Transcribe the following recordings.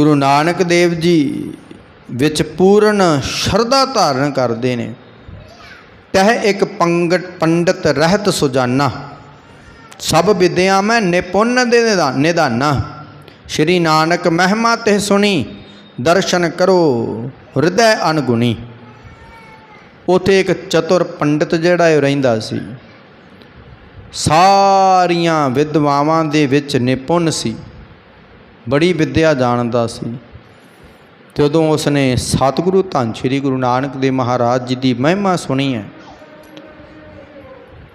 ਗੁਰੂ ਨਾਨਕ ਦੇਵ ਜੀ ਵਿੱਚ ਪੂਰਨ ਸ਼ਰਧਾ ਧਾਰਨ ਕਰਦੇ ਨੇ। ਤਹ ਇੱਕ ਪੰਗਤ ਪੰਡਤ ਰਹਿਤ ਸੁਜਾਨਾ। ਸਭ ਵਿਦਿਆ ਮੈਂ ਨਿਪੁੰਨ ਦੇ ਨਿਦਾ- ਨਿਦਾਨਾ ਸ਼੍ਰੀ ਨਾਨਕ ਮਹਿਮਾ ਤੇ ਸੁਣੀ, ਦਰਸ਼ਨ ਕਰੋ ਹਿਰਦੈ ਅਨਗੁਣੀ। ਉਥੇ ਇੱਕ ਚਤੁਰ ਪੰਡਤ ਜਿਹੜਾ ਇਹ ਰਹਿੰਦਾ ਸੀ। ਸਾਰੀਆਂ ਵਿਦਵਾਵਾਂ ਦੇ ਵਿੱਚ ਨਿਪੁੰਨ ਸੀ। ਬੜੀ ਵਿੱਦਿਆ ਜਾਣਦਾ ਸੀ। ਜਦੋਂ ਉਸਨੇ ਸਤਿਗੁਰੂ ਧੰਨ ਸ਼੍ਰੀ ਗੁਰੂ ਨਾਨਕ ਦੇਵ ਮਹਾਰਾਜ ਜੀ ਦੀ ਮਹਿਮਾ ਸੁਣੀ ਹੈ,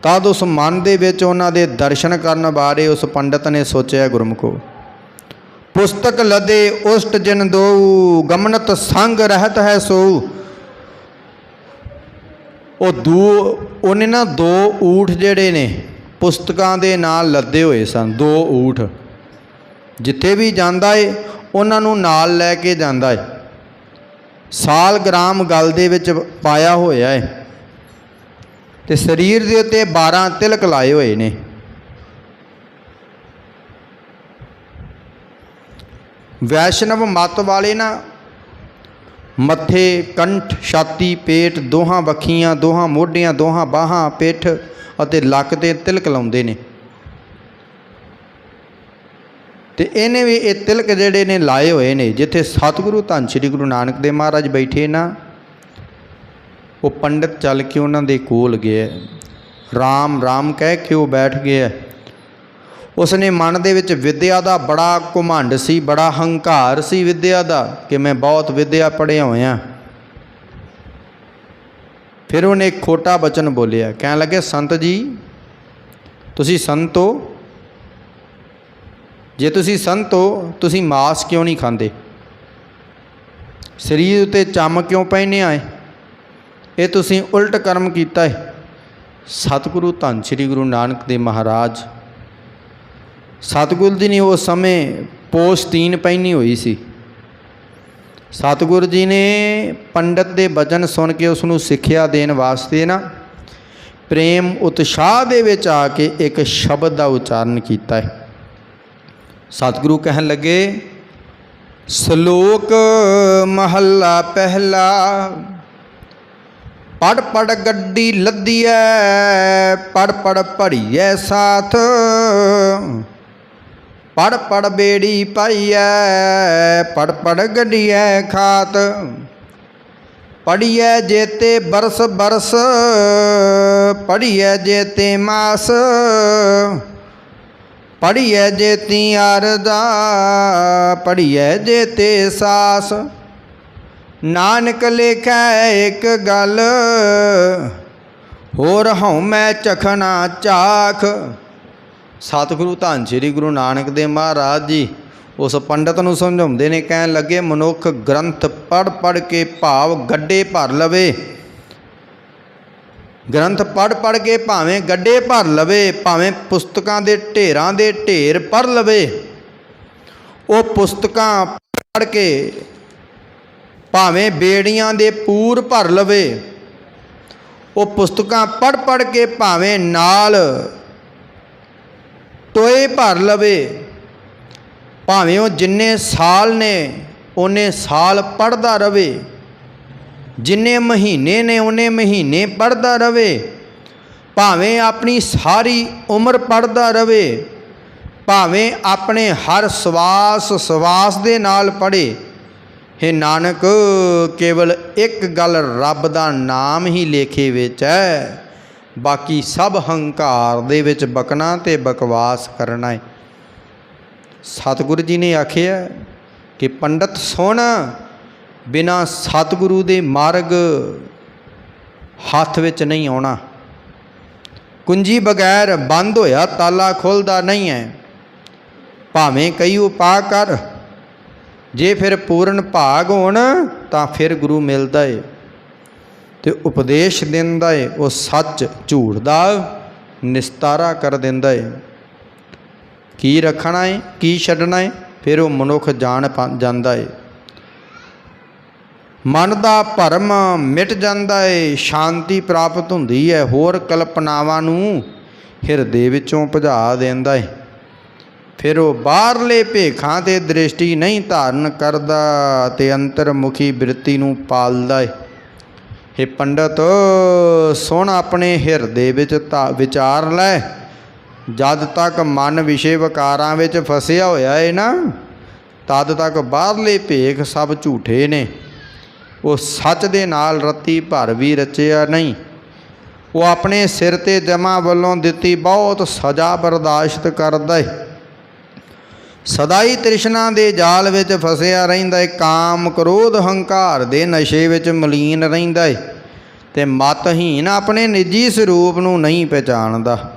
ਤਦ ਉਸ ਮਨ ਦੇ ਵਿੱਚ ਉਹਨਾਂ ਦੇ ਦਰਸ਼ਨ ਕਰਨ ਬਾਰੇ ਉਸ ਪੰਡਤ ਨੇ ਸੋਚਿਆ, ਗੁਰਮੁਖੋ, ਪੁਸਤਕ ਲਦੇ ਉਸਟ ਜਿਨ ਦੋ ਗਮਨਤ ਸੰਗ ਰਹਿਤ ਹੈ ਸੋ ਉਹ ਦੋ, ਉਹਨੇ ਨਾ ਦੋ ਊਠ ਜਿਹੜੇ ਨੇ, ਪੁਸਤਕਾਂ ਦੇ ਨਾਲ ਲੱਦੇ ਹੋਏ ਸਨ, ਦੋ ਊਠ। ਜਿੱਥੇ ਵੀ ਜਾਂਦਾ ਏ, ਉਹਨਾਂ ਨੂੰ ਨਾਲ ਲੈ ਕੇ ਜਾਂਦਾ ਏ। ਸਾਲ ਗ੍ਰਾਮ ਗਲ ਦੇ ਵਿੱਚ ਪਾਇਆ ਹੋਇਆ ਏ। ਤੇ ਸਰੀਰ ਦੇ ਉੱਤੇ 12 ਤਿਲਕ ਲਾਏ ਹੋਏ ਨੇ। ਵੈਸ਼ਨਵ ਮਤ ਵਾਲੇ ਨਾ, ਮੱਥੇ, ਕੰਠ, ਛਾਤੀ, ਪੇਟ, ਦੋਹਾਂ ਵੱਖੀਆਂ, ਦੋਹਾਂ ਮੋਢਿਆਂ, ਦੋਹਾਂ ਬਾਹਾਂ, ਪਿੱਠ ਅਤੇ ਲੱਕ ਤੇ ਤਿਲਕ ਲਾਉਂਦੇ ਨੇ। ਤੇ ਇਹਨੇ ਵੀ ਇਹ ਤਿਲਕ ਜਿਹੜੇ ਨੇ ਲਾਏ ਹੋਏ ਨੇ, ਜਿੱਥੇ ਸਤਿਗੁਰੂ ਧੰਨ ਸ਼੍ਰੀ ਗੁਰੂ ਨਾਨਕ ਦੇਵ ਮਹਾਰਾਜ ਬੈਠੇ ਨਾ, ਉਹ ਪੰਡਤ ਚੱਲ ਕੇ ਉਹਨਾਂ ਦੇ ਕੋਲ ਗਿਆ ਰਾਮ ਰਾਮ ਕਹਿ ਕੇ ਉਹ ਬੈਠ ਗਿਆ ਉਸਨੇ ਮਨ ਦੇ ਵਿੱਚ ਵਿਦਿਆ ਦਾ ਬੜਾ ਘੁਮੰਡ ਸੀ, ਬੜਾ ਹੰਕਾਰ ਸੀ ਵਿਦਿਆ ਦਾ, ਕਿ ਮੈਂ ਬਹੁਤ ਵਿਦਿਆ ਪੜ੍ਹਿਆ ਹੋਇਆ। ਫਿਰ ਉਹਨੇ ਇੱਕ ਖੋਟਾ ਬਚਨ ਬੋਲਿਆ, ਕਹਿਣ ਲੱਗੇ, ਸੰਤ ਜੀ, ਤੁਸੀਂ ਸੰਤ ਹੋ ਜੇ ਤੁਸੀਂ ਸੰਤ ਹੋ, ਤੁਸੀਂ ਮਾਸ ਕਿਉਂ ਨਹੀਂ ਖਾਂਦੇ? ਸਰੀਰ ਉਤੇ ਚੰਮ ਕਿਉਂ ਪਹਿਨੇ ਆਏ? ਇਹ ਤੁਸੀਂ ਉਲਟ ਕਰਮ ਕੀਤਾ ਹੈ ਸਤਿਗੁਰੂ ਧੰਨ ਸ੍ਰੀ ਗੁਰੂ ਨਾਨਕ ਦੇਵ ਮਹਾਰਾਜ। ਸਤਿਗੁਰੂ ਜੀ ਨੇ ਉਸ ਸਮੇਂ ਪੋਸਤੀਨ ਪਹਿਨੀ ਹੋਈ ਸੀ। ਸਤਿਗੁਰੂ ਜੀ ਨੇ ਪੰਡਤ ਦੇ ਬਚਨ ਸੁਣ ਕੇ ਉਸ ਨੂੰ ਸਿੱਖਿਆ ਦੇਣ ਵਾਸਤੇ ਨਾ, ਪ੍ਰੇਮ ਉਤਸ਼ਾਹ ਦੇ ਵਿੱਚ ਆ ਕੇ ਇੱਕ ਸ਼ਬਦ ਦਾ ਉਚਾਰਨ ਕੀਤਾ ਹੈ ਸਤਿਗੁਰੂ ਕਹਿਣ ਲੱਗੇ, ਸ਼ਲੋਕ ਮਹੱਲਾ ਪਹਿਲਾ, ਪੜ ਪੜ ਗੱਡੀ ਲੱਦੀਐ, ਪੜ ਪੜ ਭੜੀਐ ਸਾਥ, ਪੜ ਪੜ ਬੇੜੀ ਪਾਈਐ, ਪੜ ਪੜ ਗੱਡੀਐ ਖਾਤ, ਪੜੀਐ ਜੇਤੇ ਬਰਸ ਬਰਸ, ਪੜੀਐ ਜੇਤੇ ਮਾਸ ਪੜੀਐ ਜੇਤੀ ਅਰਦਾ ਪੜੀਐ ਜੇਤੇ ਸਾਸ। ਨਾਨਕ ਲਿਖੈ ਇੱਕ ਗੱਲ, ਹੋਰ ਹਉ ਮੈਂ ਚਖਣਾ ਚਾਖ। ਸਤਿਗੁਰੂ ਧੰਨ ਸ੍ਰੀ ਗੁਰੂ ਨਾਨਕ ਦੇਵ ਮਹਾਰਾਜ ਜੀ, ਉਸ ਪੰਡਤ ਨੂੰ ਸਮਝਾਉਂਦੇ ਨੇ, ਕਹਿਣ ਲੱਗੇ, ਮਨੁੱਖ ਗ੍ਰੰਥ ਪੜ ਪੜ ਕੇ ਭਾਵ ਗੱਡੇ ਭਰ ਲਵੇ। ਗ੍ਰੰਥ ਪੜ ਪੜ ਕੇ ਭਾਵੇਂ ਗੱਡੇ ਭਰ ਲਵੇ, ਭਾਵੇਂ ਪੁਸਤਕਾਂ ਦੇ ਢੇਰਾਂ ਦੇ ਢੇਰ ਪੜ ਲਵੇ, ਉਹ ਪੁਸਤਕਾਂ ਪੜ ਕੇ ਭਾਵੇਂ ਬੇੜੀਆਂ ਦੇ ਪੂਰ ਭਰ ਲਵੇ, ਉਹ ਪੁਸਤਕਾਂ ਪੜ ਪੜ ਕੇ ਭਾਵੇਂ ਨਾਲ ਟੋਏ ਭਰ ਲਵੇ, ਭਾਵੇਂ ਉਹ ਜਿੰਨੇ ਸਾਲ ਨੇ, ਉਹਨੇ ਸਾਲ ਪੜਦਾ ਰਵੇ। ਜਿੰਨੇ ਮਹੀਨੇ ਨੇ, ਉਹਨੇ ਮਹੀਨੇ ਪੜਦਾ ਰਵੇ। ਭਾਵੇਂ ਆਪਣੀ ਸਾਰੀ ਉਮਰ ਪੜਦਾ ਰਵੇ, ਭਾਵੇਂ ਆਪਣੇ ਹਰ ਸਵਾਸ ਸਵਾਸ ਦੇ ਨਾਲ ਪੜੇ ਹੇ ਨਾਨਕ, ਕੇਵਲ ਇੱਕ ਗੱਲ ਰੱਬ ਦਾ ਨਾਮ ਹੀ ਲੇਖੇ ਵਿੱਚ ਹੈ। ਬਾਕੀ ਸਭ ਹੰਕਾਰ ਦੇ ਵਿੱਚ ਬਕਣਾ ਤੇ ਬਕਵਾਸ ਕਰਨਾ ਹੈ। ਸਤਿਗੁਰੂ ਜੀ ਨੇ ਆਖਿਆ ਕਿ ਪੰਡਤ ਸੁਣ ਬਿਨਾ ਸਤਿਗੁਰੂ ਦੇ ਮਾਰਗ ਹੱਥ ਵਿੱਚ ਨਹੀਂ ਆਉਣਾ। ਕੁੰਜੀ ਬਗੈਰ ਬੰਦ ਹੋਇਆ, ਤਾਲਾ ਖੁੱਲਦਾ ਨਹੀਂ ਹੈ। ਭਾਵੇਂ ਕਈ ਉਪਾਅ ਕਰ, ਜੇ ਫਿਰ ਪੂਰਨ ਭਾਗ ਹੋਣ, ਤਾਂ ਫਿਰ ਗੁਰੂ ਮਿਲਦਾ ਏ ਤੇ ਉਪਦੇਸ਼ ਦਿੰਦਾ ਏ। ਉਹ ਸੱਚ ਝੂਠ ਦਾ ਨਿਸਤਾਰਾ ਕਰ ਦਿੰਦਾ ਏ। ਕੀ ਰੱਖਣਾ ਏ, ਕੀ ਛੱਡਣਾ ਏ, ਫਿਰ ਉਹ ਮਨੁੱਖ ਜਾਣ ਪਾ- ਜਾਂਦਾ ਏ। ਮਨ ਦਾ ਭਰਮ ਮਿਟ ਜਾਂਦਾ ਏ, ਸ਼ਾਂਤੀ ਪ੍ਰਾਪਤ ਹੁੰਦੀ ਹੈ ਹੋਰ ਕਲਪਨਾਵਾਂ ਨੂੰ ਹਿਰਦੇ ਵਿੱਚੋਂ ਭਜਾ ਦਿੰਦਾ ਏ। ਫਿਰ ਉਹ ਬਾਹਰਲੇ ਭੇਖਾਂ ਤੇ ਦ੍ਰਿਸ਼ਟੀ ਨਹੀਂ ਧਾਰਨ ਕਰਦਾ ਤੇ ਅੰਤਰਮੁਖੀ ਬਿਰਤੀ ਨੂੰ ਪਾਲਦਾ ਏ। ਹੇ ਪੰਡਤ, ਸੁਣ ਆਪਣੇ ਹਿਰਦੇ ਵਿੱਚ ਤਾਂ, ਵਿਚਾਰ ਲੈ। ਜਦ ਤੱਕ ਮਨ ਵਿਸ਼ੇ ਵਿਕਾਰਾਂ ਵਿੱਚ ਫਸਿਆ ਹੋਇਆ ਏ ਨਾ, ਤਦ ਤੱਕ ਬਾਹਰਲੇ ਭੇਖ ਸਭ ਝੂਠੇ ਨੇ। ਉਹ ਸੱਚ ਦੇ ਨਾਲ ਰੱਤੀ ਭਰ ਵੀ ਰਚਿਆ ਨਹੀਂ। ਉਹ ਆਪਣੇ ਸਿਰ ਤੇ ਜਮਾ ਵੱਲੋਂ ਦਿੱਤੀ ਬਹੁਤ ਸਜ਼ਾ ਬਰਦਾਸ਼ਤ ਕਰਦਾ ਏ। ਸਦਾ ਹੀ ਤ੍ਰਿਸ਼ਨਾ ਦੇ ਜਾਲ ਵਿੱਚ ਫਸਿਆ ਰਹਿੰਦਾ ਏ। ਕਾਮ ਕ੍ਰੋਧ ਹੰਕਾਰ ਦੇ ਨਸ਼ੇ ਵਿੱਚ ਮਲੀਨ ਰਹਿੰਦਾ ਏ। ਤੇ ਮਤਹੀਨ ਆਪਣੇ ਨਿੱਜੀ ਸਰੂਪ ਨੂੰ ਨਹੀਂ ਪਛਾਣਦਾ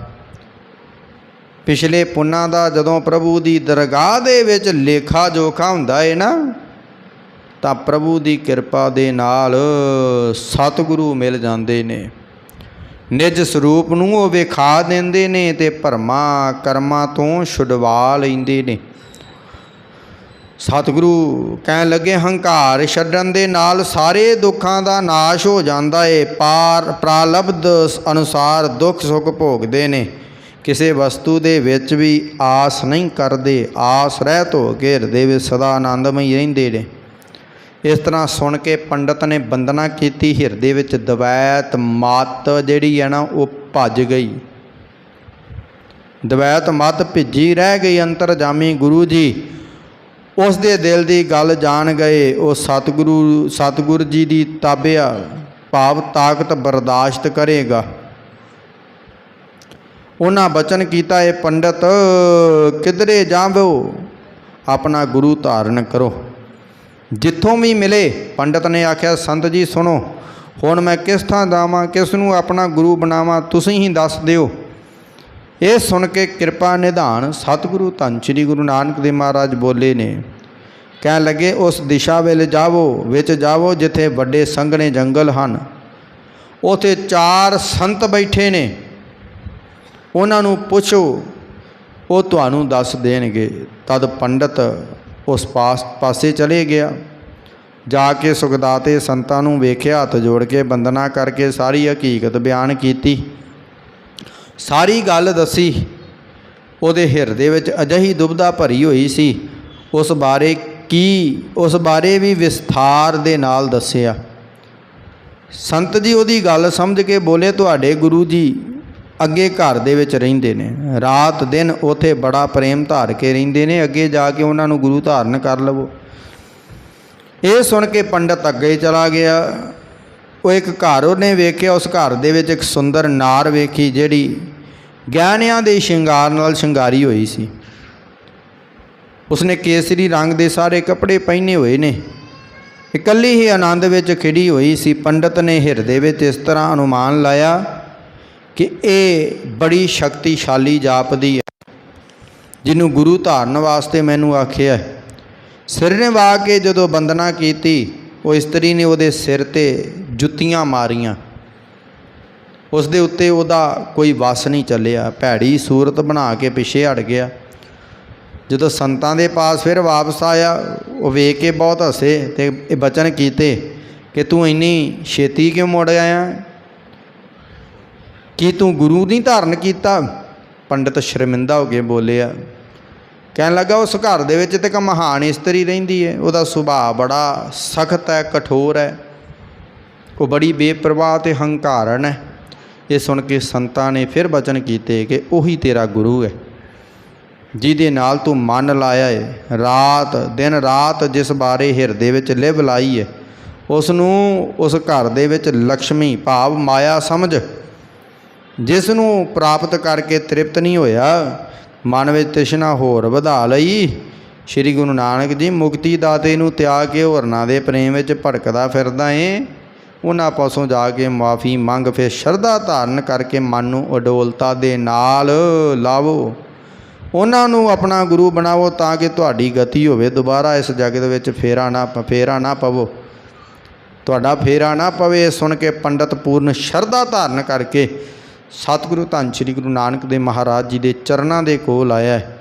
ਪਿਛਲੇ ਪੁੰਨਾਂ ਦਾ ਜਦੋਂ ਪ੍ਰਭੂ ਦੀ ਦਰਗਾਹ ਦੇ ਵਿੱਚ ਲੇਖਾ ਜੋਖਾ ਹੁੰਦਾ ਏ ਨਾ ਤਾਂ ਪ੍ਰਭੂ ਦੀ ਕਿਰਪਾ ਦੇ ਨਾਲ ਸਤਿਗੁਰੂ ਮਿਲ ਜਾਂਦੇ ਨੇ। ਨਿਜ ਸਰੂਪ ਨੂੰ ਉਹ ਵਿਖਾ ਦਿੰਦੇ ਨੇ ਤੇ ਭਰਮਾਂ ਕਰਮਾਂ ਤੋਂ ਛੁਡਵਾ ਲੈਂਦੇ ਨੇ। ਸਤਿਗੁਰੂ ਕਹਿਣ ਲੱਗੇ, ਹੰਕਾਰ ਛੱਡਣ ਦੇ ਨਾਲ ਸਾਰੇ ਦੁੱਖਾਂ ਦਾ ਨਾਸ਼ ਹੋ ਜਾਂਦਾ ਏ। ਪਾਰ ਪ੍ਰਾਲਬਧ ਅਨੁਸਾਰ ਦੁੱਖ ਸੁੱਖ ਭੋਗਦੇ ਨੇ। ਕਿਸੇ ਵਸਤੂ ਦੇ ਵਿੱਚ ਵੀ ਆਸ ਨਹੀਂ ਕਰਦੇ। ਆਸ ਰਹਿਤ ਹੋ ਕੇ ਹਿਰਦੇ ਵਿੱਚ ਸਦਾ ਆਨੰਦਮਈ ਰਹਿੰਦੇ ਨੇ। ਇਸ ਤਰ੍ਹਾਂ ਸੁਣ ਕੇ ਪੰਡਤ ਨੇ ਬੰਦਨਾ ਕੀਤੀ, ਹਿਰਦੇ ਵਿੱਚ ਦਵੈਤ ਮਤ ਜਿਹੜੀ ਹੈ ਨਾ ਉਹ ਭੱਜ ਗਈ। ਦਵੈਤ ਮਤ ਭਿੱਜੀ, ਰਹਿ ਗਈ ਅੰਤਰਜਾਮੀ ਗੁਰੂ ਜੀ। ਉਸ ਦੇ ਦਿਲ ਦੀ ਗੱਲ ਜਾਣ ਗਏ, ਉਹ ਸਤਿਗੁਰੂ, ਸਤਿਗੁਰ ਜੀ ਦੀ ਤਾਬਿਆ, ਭਾਵ ਤਾਕਤ ਬਰਦਾਸ਼ਤ ਕਰੇਗਾ। ਉਹਨਾਂ ਬਚਨ ਕੀਤਾ, ਇਹ ਪੰਡਤ, ਕਿਧਰੇ ਜਾਵੋ? ਆਪਣਾ ਗੁਰੂ ਧਾਰਨ ਕਰੋ। ਜਿੱਥੋਂ ਵੀ ਮਿਲੇ, ਪੰਡਤ ਨੇ ਆਖਿਆ, ਸੰਤ ਜੀ, ਸੁਣੋ, ਹੁਣ ਮੈਂ ਕਿਸ ਥਾਂ ਜਾਵਾਂ ਕਿਸ ਨੂੰ ਆਪਣਾ ਗੁਰੂ ਬਣਾਵਾਂ, ਤੁਸੀਂ ਹੀ ਦੱਸ ਦਿਓ। ਇਹ ਸੁਣ ਕੇ ਕਿਰਪਾ ਨਿਧਾਨ ਸਤਿਗੁਰੂ ਧੰਨ ਸ੍ਰੀ ਗੁਰੂ ਨਾਨਕ ਦੇਵ ਮਹਾਰਾਜ ਬੋਲੇ ਨੇ। ਕਹਿਣ ਲੱਗੇ, ਉਸ ਦਿਸ਼ਾ ਵੱਲ ਜਾਵੋ, ਵਿੱਚ ਜਾਵੋ, ਜਿੱਥੇ ਵੱਡੇ ਸੰਘਣੇ ਜੰਗਲ ਹਨ। ਉਥੇ ਚਾਰ ਸੰਤ ਬੈਠੇ ਨੇ। ਉਹਨਾਂ ਨੂੰ ਪੁੱਛੋ, ਉਹ ਤੁਹਾਨੂੰ ਦੱਸ ਦੇਣਗੇ। ਤਦ ਪੰਡਤ ਉਸ ਪਾਸ ਪਾਸੇ ਚਲੇ ਗਿਆ। ਜਾ ਕੇ ਸੁਖਦਾਤੇ ਸੰਤਾਂ ਨੂੰ ਵੇਖਿਆ ਹੱਥ ਜੋੜ ਕੇ ਬੰਦਨਾ ਕਰਕੇ ਸਾਰੀ ਹਕੀਕਤ ਬਿਆਨ ਕੀਤੀ। ਸਾਰੀ ਗੱਲ ਦੱਸੀ। ਉਹਦੇ ਹਿਰਦੇ ਵਿੱਚ ਅਜਿਹੀ ਦੁਬਦਾ ਭਰੀ ਹੋਈ ਸੀ। ਉਸ ਬਾਰੇ ਕੀ ਉਸ ਬਾਰੇ ਵੀ ਵਿਸਥਾਰ ਦੇ ਨਾਲ ਦੱਸਿਆ। ਸੰਤ ਜੀ ਉਹਦੀ ਗੱਲ ਸਮਝ ਕੇ ਬੋਲੇ, ਤੁਹਾਡੇ ਗੁਰੂ ਜੀ ਅੱਗੇ ਘਰ ਦੇ ਵਿੱਚ ਰਹਿੰਦੇ ਨੇ। ਰਾਤ ਦਿਨ ਉਥੇ ਬੜਾ ਪ੍ਰੇਮ ਧਾਰ ਕੇ ਰਹਿੰਦੇ ਨੇ। ਅੱਗੇ ਜਾ ਕੇ ਉਹਨਾਂ ਨੂੰ ਗੁਰੂ ਧਾਰਨ ਕਰ ਲਵੋ। ਇਹ ਸੁਣ ਕੇ ਪੰਡਤ ਅੱਗੇ ਚਲਾ ਗਿਆ। ਉਹ ਇੱਕ ਘਰ ਉਹਨੇ ਵੇਖਿਆ। ਉਸ ਘਰ ਦੇ ਵਿੱਚ ਇੱਕ ਸੁੰਦਰ ਨਾਰ ਵੇਖੀ, ਜਿਹੜੀ ਗਹਿਣਿਆਂ ਦੇ ਸ਼ਿੰਗਾਰ ਨਾਲ ਸ਼ਿੰਗਾਰੀ ਹੋਈ ਸੀ। ਉਸਨੇ ਕੇਸਰੀ ਰੰਗ ਦੇ ਸਾਰੇ ਕੱਪੜੇ ਪਹਿਨੇ ਹੋਏ ਨੇ। ਇਕੱਲੀ ਹੀ ਆਨੰਦ ਵਿੱਚ ਖਿੜੀ ਹੋਈ ਸੀ। ਪੰਡਤ ਨੇ ਹਿਰਦੇ ਵਿੱਚ ਇਸ ਤਰ੍ਹਾਂ ਅਨੁਮਾਨ ਲਾਇਆ ਕਿ ਇਹ ਬੜੀ ਸ਼ਕਤੀਸ਼ਾਲੀ ਜਾਪਦੀ ਹੈ। ਜਿਹਨੂੰ ਗੁਰੂ ਧਾਰਨ ਵਾਸਤੇ ਮੈਨੂੰ ਆਖਿਆ ਹੈ। ਸਿਰ ਨਿਵਾ ਕੇ ਜਦੋਂ ਬੰਦਨਾ ਕੀਤੀ, ਉਹ ਇਸਤਰੀ ਨੇ ਉਹਦੇ ਸਿਰ ਤੇ ਜੁੱਤੀਆਂ ਮਾਰੀਆਂ। ਉਸ ਦੇ ਉੱਤੇ ਉਹਦਾ ਕੋਈ ਵਸ ਨਹੀਂ ਚੱਲਿਆ। ਭੈੜੀ ਸੂਰਤ ਬਣਾ ਕੇ ਪਿੱਛੇ ਹਟ ਗਿਆ। ਜਦੋਂ ਸੰਤਾਂ ਦੇ ਪਾਸ ਫਿਰ ਵਾਪਸ ਆਇਆ, ਉਹ ਵੇਖ ਕੇ ਬਹੁਤ ਹੱਸੇ ਤੇ ਇਹ ਬਚਨ ਕੀਤੇ ਕਿ ਤੂੰ ਇੰਨੀ ਛੇਤੀ ਕਿਉਂ ਮੁੜ ਆਇਆ? ਕੀ ਤੂੰ ਗੁਰੂ ਨਹੀਂ ਧਾਰਨ ਕੀਤਾ? ਪੰਡਤ ਸ਼ਰਮਿੰਦਾ ਹੋ ਕੇ ਬੋਲਿਆ, ਕਹਿਣ ਲੱਗਾ, ਉਸ ਘਰ ਦੇ ਵਿੱਚ ਤੇ ਇੱਕ ਮਹਾਨ ਇਸਤਰੀ ਰਹਿੰਦੀ ਹੈ ਉਹਦਾ ਸੁਭਾਅ ਬੜਾ ਸਖਤ ਹੈ, ਕਠੋਰ ਹੈ। ਉਹ ਬੜੀ ਬੇਪਰਵਾਹ ਤੇ ਹੰਕਾਰਨ ਹੈ। ਇਹ ਸੁਣ ਕੇ ਸੰਤਾਂ ਨੇ ਫਿਰ ਬਚਨ ਕੀਤੇ ਕਿ ਉਹੀ ਤੇਰਾ ਗੁਰੂ ਹੈ, ਜਿਹਦੇ ਨਾਲ ਤੂੰ ਮਨ ਲਾਇਆ ਹੈ ਰਾਤ, ਦਿਨ ਰਾਤ ਜਿਸ ਬਾਰੇ ਹਿਰਦੇ ਵਿੱਚ ਲਿਵ ਲਾਈ ਹੈ ਉਸ ਨੂੰ ਉਸ ਘਰ ਦੇ ਵਿੱਚ ਲక్ష్ਮੀ ਭਾਵ ਮਾਇਆ ਸਮਝ। ਜਿਸ ਨੂੰ ਪ੍ਰਾਪਤ ਕਰਕੇ ਤ੍ਰਿਪਤ ਨਹੀਂ ਹੋਇਆ, ਮਨ ਵਿੱਚ ਤ੍ਰਿਸ਼ਨਾ ਹੋਰ ਵਧਾ ਲਈ। ਸ੍ਰੀ ਗੁਰੂ ਨਾਨਕ ਜੀ ਮੁਕਤੀ ਦਾਤੇ ਨੂੰ ਤਿਆਗ ਕੇ ਹੋਰਨਾਂ ਦੇ ਪ੍ਰੇਮ ਵਿੱਚ ਭਟਕਦਾ ਫਿਰਦਾ ਏ। ਉਹਨਾਂ ਪਾਸੋਂ ਜਾ ਕੇ ਮਾਫੀ ਮੰਗ ਫਿਰ ਸ਼ਰਧਾ ਧਾਰਨ ਕਰਕੇ ਮਨ ਨੂੰ ਅਡੋਲਤਾ ਦੇ ਨਾਲ ਲਾਵੋ। ਉਹਨਾਂ ਨੂੰ ਆਪਣਾ ਗੁਰੂ ਬਣਾਵੋ ਤਾਂ ਕਿ ਤੁਹਾਡੀ ਗਤੀ ਹੋਵੇ। ਦੁਬਾਰਾ ਇਸ ਜਗਤ ਵਿੱਚ ਫੇਰਾ ਨਾ ਪ- ਫੇਰਾ ਨਾ ਪਵੋ। ਤੁਹਾਡਾ ਫੇਰਾ ਨਾ ਪਵੇ। ਸੁਣ ਕੇ ਪੰਡਤ ਪੂਰਨ ਸ਼ਰਧਾ ਧਾਰਨ ਕਰਕੇ ਸਤਿਗੁਰੂ ਧੰਨ ਸ੍ਰੀ ਗੁਰੂ ਨਾਨਕ ਦੇਵ ਮਹਾਰਾਜ ਜੀ ਦੇ ਚਰਨਾਂ ਦੇ ਕੋਲ ਆਇਆ ਹੈ।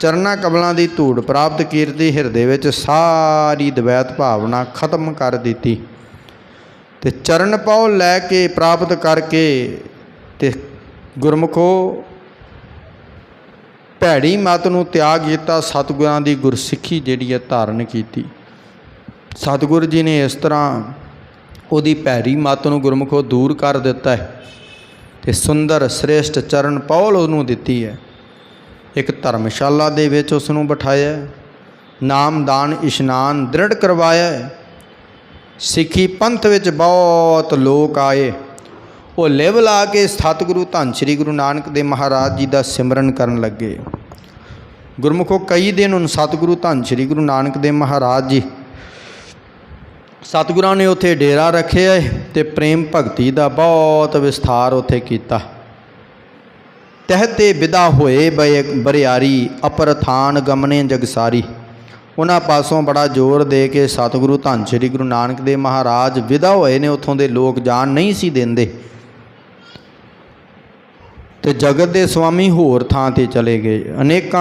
ਚਰਨਾਂ ਕਮਲਾਂ ਦੀ ਧੂੜ ਪ੍ਰਾਪਤ ਕੀਰਤੀ ਹਿਰਦੇ ਵਿੱਚ ਸਾਰੀ ਦਵੈਤ ਭਾਵਨਾ ਖਤਮ ਕਰ ਦਿੱਤੀ। ਤੇ ਚਰਨ ਪਾਉ ਲੈ ਕੇ ਪ੍ਰਾਪਤ ਕਰਕੇ ਤੇ ਗੁਰਮੁਖੋ ਭੈੜੀ ਮਤ ਨੂੰ ਤਿਆਗ ਕੀਤਾ ਸਤਿਗੁਰਾਂ ਦੀ ਗੁਰਸਿੱਖੀ ਜਿਹੜੀ ਹੈ ਧਾਰਨ ਕੀਤੀ। ਸਤਿਗੁਰ ਜੀ ਨੇ ਇਸ ਤਰ੍ਹਾਂ ਉਹਦੀ ਭੈੜੀ ਮਤ ਨੂੰ ਗੁਰਮੁਖੋ ਦੂਰ ਕਰ ਦਿੱਤਾ ਹੈ। ਤੇ ਸੁੰਦਰ ਸ੍ਰੇਸ਼ਟ ਚਰਨ ਪੌਲ ਉਹਨੂੰ ਦਿੱਤੀ ਹੈ। ਇੱਕ ਧਰਮਸ਼ਾਲਾ ਦੇ ਵਿੱਚ ਉਸ ਨੂੰ ਬਿਠਾਇਆ ਹੈ। ਨਾਮਦਾਨ ਇਸ਼ਨਾਨ ਦ੍ਰਿੜ ਕਰਵਾਇਆ ਸਿੱਖੀ ਪੰਥ ਵਿੱਚ ਬਹੁਤ ਲੋਕ ਆਏ। ਉਹ ਲਿਵ ਲਾ ਕੇ ਸਤਿਗੁਰੂ ਧੰਨ ਸ੍ਰੀ ਗੁਰੂ ਨਾਨਕ ਦੇਵ ਮਹਾਰਾਜ ਜੀ ਦਾ ਸਿਮਰਨ ਕਰਨ ਲੱਗੇ। ਗੁਰਮੁਖੋ ਕਈ ਦਿਨ ਹੁਣ ਸਤਿਗੁਰੂ ਧੰਨ ਸ੍ਰੀ ਗੁਰੂ ਨਾਨਕ ਦੇਵ ਮਹਾਰਾਜ ਜੀ ਸਤਿਗੁਰਾਂ ਨੇ ਉੱਥੇ ਡੇਰਾ ਰੱਖਿਆ ਹੈ ਤੇ ਪ੍ਰੇਮ ਭਗਤੀ ਦਾ ਬਹੁਤ ਵਿਸਥਾਰ ਉੱਥੇ ਕੀਤਾ। ਤਹਤੇ ਵਿਦਾ ਹੋਏ ਬਰਿਆਰੀ ਅਪਰਥਾਨ ਗਮਨੇ ਜਗਸਾਰੀ। ਉਹਨਾਂ ਪਾਸੋਂ ਬੜਾ ਜ਼ੋਰ ਦੇ ਕੇ ਸਤਿਗੁਰੂ ਧੰਨ ਸ੍ਰੀ ਗੁਰੂ ਨਾਨਕ ਦੇਵ ਮਹਾਰਾਜ ਵਿਦਾ ਹੋਏ ਨੇ, ਉੱਥੋਂ ਦੇ ਲੋਕ ਜਾਣ ਨਹੀਂ ਸੀ ਦਿੰਦੇ। ਤੇ ਜਗਤ ਦੇ ਸੁਆਮੀ ਹੋਰ ਥਾਂ ਤੇ ਚਲੇ ਗਏ। ਅਨੇਕਾਂ